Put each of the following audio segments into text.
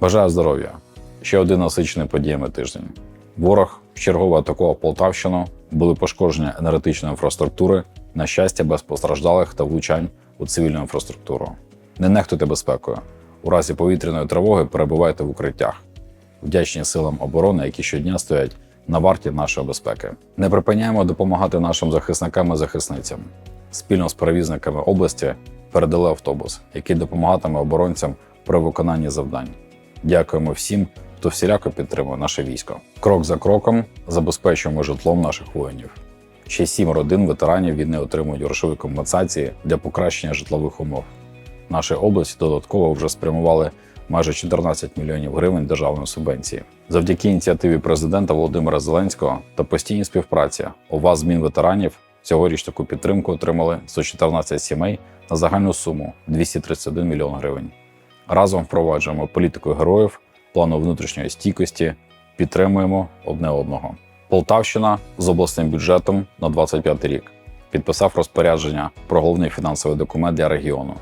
Бажаю здоров'я! Ще один насичений подіями тиждень. Ворог вчергово атакував Полтавщину, були пошкоджені енергетичної інфраструктури, на щастя, без постраждалих та влучань у цивільну інфраструктуру. Не нехтуйте безпекою. У разі повітряної тривоги перебувайте в укриттях. Вдячні силам оборони, які щодня стоять на варті нашої безпеки. Не припиняємо допомагати нашим захисникам і захисницям. Спільно з перевізниками області передали автобус, який допомагатиме оборонцям при виконанні завдань. Дякуємо всім, хто всіляко підтримує наше військо. Крок за кроком забезпечуємо житлом наших воїнів. Ще сім родин ветеранів війни отримують грошові компенсації для покращення житлових умов. Нашій області додатково вже спрямували майже 14 мільйонів гривень державної субвенції. Завдяки ініціативі президента Володимира Зеленського та постійній співпраці ОВА змін ветеранів цьогоріч таку підтримку отримали 114 сімей на загальну суму 231 мільйон гривень. Разом впроваджуємо політику героїв, плану внутрішньої стійкості, підтримуємо одне одного. Полтавщина з обласним бюджетом на 25 рік підписав розпорядження про головний фінансовий документ для регіону.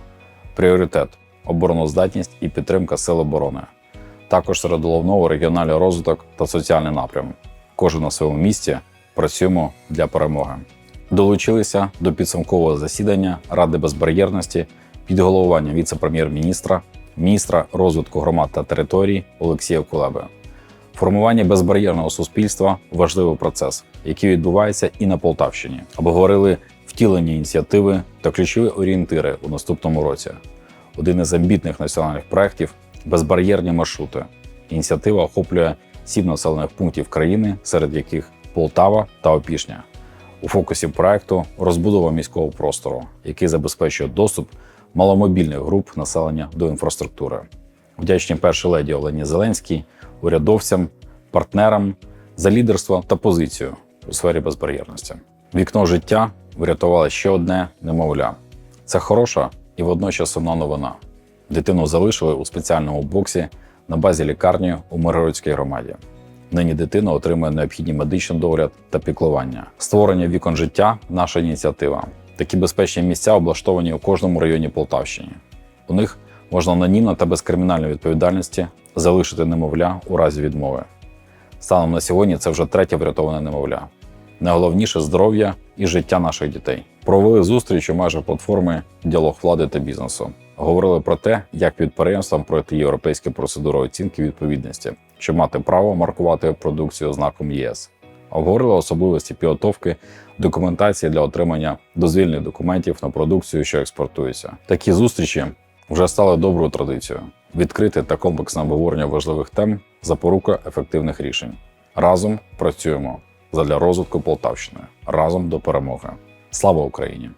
Пріоритет обороноздатність і підтримка сил оборони. Також серед головного регіональний розвиток та соціальний напрям. Кожен на своєму місці працюємо для перемоги. Долучилися до підсумкового засідання Ради безбар'єрності під головуванням віце-прем'єр-міністра, міністра розвитку громад та територій Олексія Кулеби. Формування безбар'єрного суспільства важливий процес, який відбувається і на Полтавщині. Обговорили втілення ініціативи та ключові орієнтири у наступному році. Один із амбітних національних проєктів безбар'єрні маршрути. Ініціатива охоплює сім населених пунктів країни, серед яких Полтава та Опішня. У фокусі проекту розбудова міського простору, який забезпечує доступ маломобільних груп населення до інфраструктури. Вдячні першій леді Олені Зеленській, урядовцям, партнерам за лідерство та позицію у сфері безбар'єрності. Вікно життя врятувало ще одне немовля. Це хороша і водночас сумна новина. Дитину залишили у спеціальному боксі на базі лікарні у Миргородській громаді. Нині дитина отримує необхідний медичний догляд та піклування. Створення вікон життя наша ініціатива. Такі безпечні місця облаштовані у кожному районі Полтавщини. У них можна анонімно та без кримінальної відповідальності залишити немовля у разі відмови. Станом на сьогодні це вже третє врятоване немовля. Найголовніше здоров'я і життя наших дітей. Провели зустріч у межах платформи Діалог влади та бізнесу. Говорили про те, як підприємствам пройти європейські процедури оцінки відповідності, щоб мати право маркувати продукцію знаком ЄС. Обговорили особливості підготовки документації для отримання дозвільних документів на продукцію, що експортується. Такі зустрічі вже стали доброю традицією. Відкрите та комплексне обговорення важливих тем запорука ефективних рішень. Разом працюємо задля розвитку Полтавщини, разом до перемоги. Слава Україні!